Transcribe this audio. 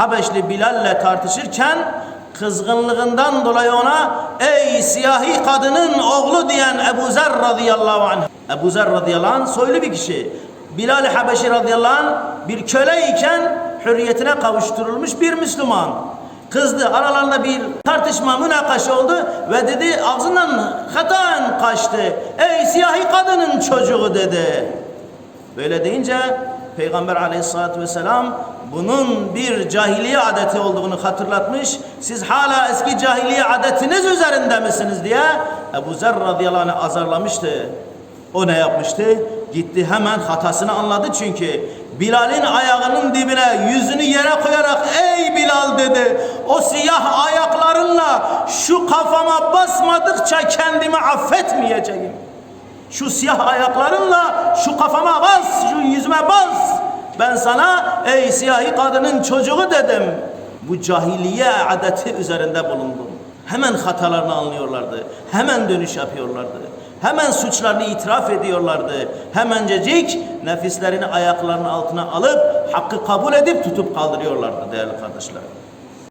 Habeşli Bilal'le tartışırken kızgınlığından dolayı ona ey siyahi kadının oğlu diyen Ebu Zer radıyallahu anh. Ebu Zer radıyallahu anh soylu bir kişi. Bilal-i Habeşi radıyallahu anh bir köleyken hürriyetine kavuşturulmuş bir Müslüman. Kızdı. Aralarında bir tartışma, münakaşa oldu ve dedi ağzından hataen kaçtı. Ey siyahi kadının çocuğu dedi. Böyle deyince Peygamber aleyhissalatü vesselam bunun bir cahiliye adeti olduğunu hatırlatmış. Siz hala eski cahiliye adetiniz üzerinde misiniz diye Ebu Zer radıyallahu anh azarlamıştı. O ne yapmıştı? Gitti hemen hatasını anladı çünkü Bilal'in ayağının dibine yüzünü yere koyarak ey Bilal dedi. O siyah ayaklarınla şu kafama basmadıkça kendimi affetmeyeceğim. Şu siyah ayaklarınla şu kafama bas, yüzüme bas. Ben sana ey siyahi kadının çocuğu dedim. Bu cahiliye adeti üzerinde bulundum. Hemen hatalarını anlıyorlardı. Hemen dönüş yapıyorlardı. Hemen suçlarını itiraf ediyorlardı. Hemencecik nefislerini ayaklarının altına alıp hakkı kabul edip tutup kaldırıyorlardı değerli kardeşler.